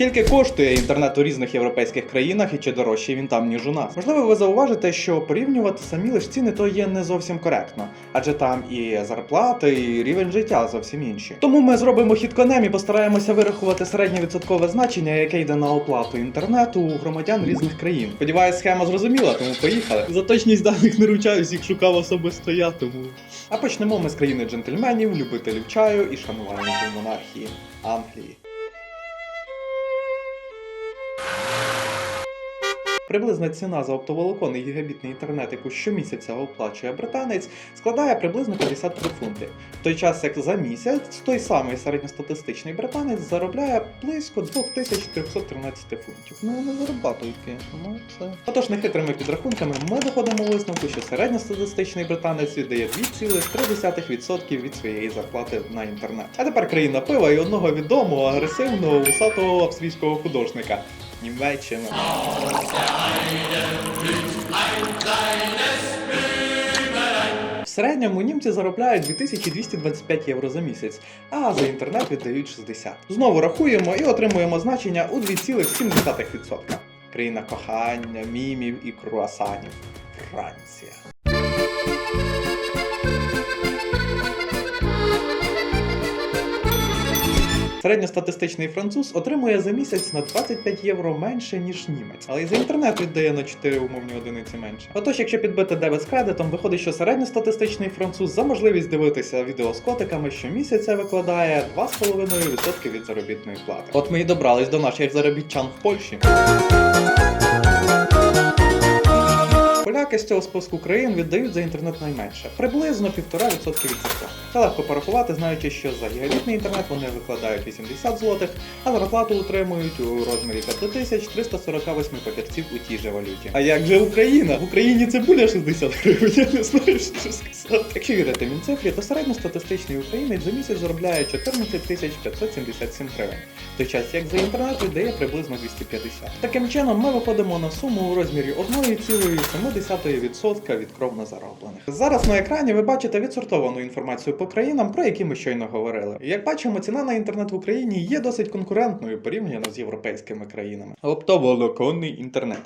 Скільки коштує інтернет у різних європейських країнах і чи дорожчий він там, ніж у нас? Можливо, ви зауважите, що порівнювати самі лиш ціни то є не зовсім коректно, адже там і зарплати, і рівень життя зовсім інші. Тому ми зробимо хід конем і постараємося вирахувати середнє відсоткове значення, яке йде на оплату інтернету у громадян різних країн. Сподіваюсь, схема зрозуміла, тому поїхали. За точність даних не ручаюсь, їх шукав особисто я, тому. А почнемо ми з країни джентльменів, любителів чаю і шанувальників монархії Англії. Приблизна ціна за оптоволокон і гігабітний інтернет, яку щомісяця оплачує британець, складає приблизно 53 фунти. В той час, як за місяць той самий середньостатистичний британець заробляє близько 2313 фунтів. Ну не зарабатують, звісно, ну це. Отож, нехитрими підрахунками ми доходимо висновку, що середньостатистичний британець віддає 2,3% від своєї зарплати на інтернет. А тепер країна пива і одного відомого агресивного вусатого австрійського художника. Німеччина. В середньому німці заробляють 2225 євро за місяць, а за інтернет віддають 60. Знову рахуємо і отримуємо значення у 2,7%. Країна кохання, мімів і круасанів. Франція. Середньостатистичний француз отримує за місяць на 25 євро менше, ніж німець, але і за інтернет віддає на 4 умовні одиниці менше. Отож, якщо підбити дебет з кредитом, виходить, що середньостатистичний француз за можливість дивитися відео з котиками щомісяця викладає 2,5% від заробітної плати. От ми і добрались до наших заробітчан в Польщі. Поляки з цього списку країн віддають за інтернет найменше, приблизно 1,5% від зарплати. Це легко порахувати, знаючи, що за гігабітний інтернет вони викладають 80 злотих, а зарплату утримують у розмірі 5348 папірців у тій же валюті. А як же Україна? В Україні цибуля 60 гривень, я не знаю, що сказати. Якщо вірити мінцифрі, то середньостатистичний українець за місяць заробляє 14 577 гривень, в той час як за інтернет віддає приблизно 250. Таким чином, ми виходимо на суму у розмірі 1,7% від кровно зароблених. Зараз на екрані ви бачите відсортовану інформацію по країнам, про які ми щойно говорили. Як бачимо, ціна на інтернет в Україні є досить конкурентною порівняно з європейськими країнами. Оптоволоконний інтернет.